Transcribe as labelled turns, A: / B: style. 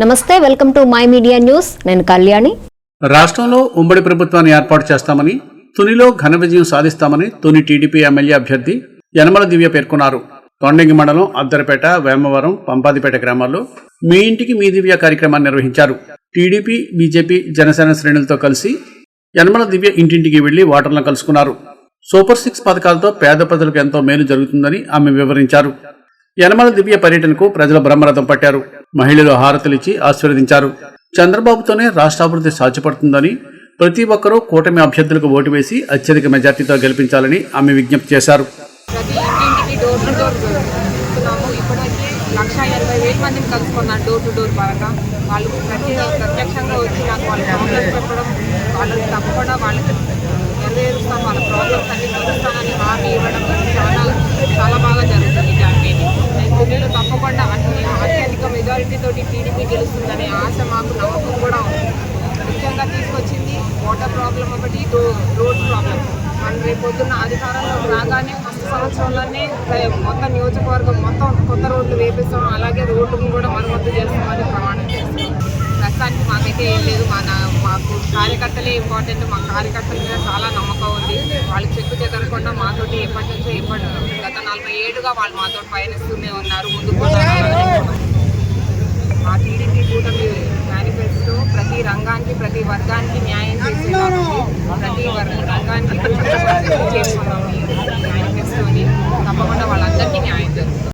A: నమస్తే welcome to my media news. నేను కళ్యాణి.
B: రాష్ట్రంలో ఉమ్మడి ప్రభుత్వాన్ని ఏర్పాటు చేస్తామని తునిలో ఘన విజయం సాధిస్తామని తుని టీడీపీ ఎమ్మెల్యే అభ్యర్థి యనమల దివ్య పేర్కొన్నారు. తొండంగి మండలం అద్దరపేట వేమవరం పంపాదిపేట గ్రామాల్లో మీ ఇంటికి మీ దివ్య కార్యక్రమాన్ని నిర్వహించారు. టీడీపీ బీజేపీ జనసేన శ్రేణులతో కలిసి యనమల దివ్య ఇంటింటికి వెళ్ళి ఓటర్లను కలుసుకున్నారు. సూపర్ సిక్స్ పథకాలతో పేద ప్రజలకు ఎంతో మేలు జరుగుతుందని ఆమె వివరించారు. యనమల దివ్య పర్యటనకు ప్రజలు బ్రహ్మరథం పట్టారు. మహిళలు హారతులిచ్చి ఆశీర్వదించారు. చంద్రబాబుతోనే రాష్ట్రాభివృద్ధి సాధ్యపడుతుందని ప్రతి ఒక్కరూ కూటమి అభ్యర్థులకు ఓటు వేసి అత్యధిక మెజార్టీతో గెలిపించాలని ఆమె విజ్ఞప్తి చేశారు.
C: లక్ష ఎనభై వేల మందిని కలుసుకున్నాను డోర్ టు డోర్ పరంగా. వాళ్ళు ప్రత్యక్షంగా వచ్చి నాకు వాళ్ళు చెప్పడం వాళ్ళకి తప్పకుండా వాళ్ళకి నెరవేరుస్తాం వాళ్ళ ప్రాబ్లమ్స్ అన్ని చూస్తానని హామీ ఇవ్వడం చాలా చాలా బాగా జరుగుతుంది క్యాంపెయిన్. పిల్లలు తప్పకుండా అన్ని అత్యధిక మెజారిటీ తోటి టీడీపీ గెలుస్తుందనే ఆశ మాకు నమ్మకం కూడా ఉంది. ముఖ్యంగా తీసుకొచ్చింది వాటర్ ప్రాబ్లం ఒకటి రో- రోడ్ ప్రాబ్లం మనం రేపు పొద్దున్న అధికారంలో రాగానే ఫస్ట్ సంవత్సరంలోనే మొత్తం నియోజకవర్గం మొత్తం కొత్త రోడ్లు వేపిస్తాం. అలాగే రోడ్డుని కూడా మరమ్మతు చేస్తామని ప్రమాణం చేస్తాం ప్రస్తుతానికి మాకైతే ఏం లేదు. మాకు కార్యకర్తలే ఇంపార్టెంట్ మా కార్యకర్తల మీద చాలా నమ్మకం ఉంది. వాళ్ళు చెక్కు చెదరకుండా మాతోటి ఎప్పటి నుంచో ఎప్పటి గత నలభై ఏడుగా వాళ్ళు మాతో పయనిస్తూనే ఉన్నారు. ముందుకు మా టీడీపీ కూటమి మేనిఫెస్టో ప్రతి రంగానికి ప్రతి వర్గానికి న్యాయం చేసేలాగా ప్రతి వర్- చేసుకున్నాము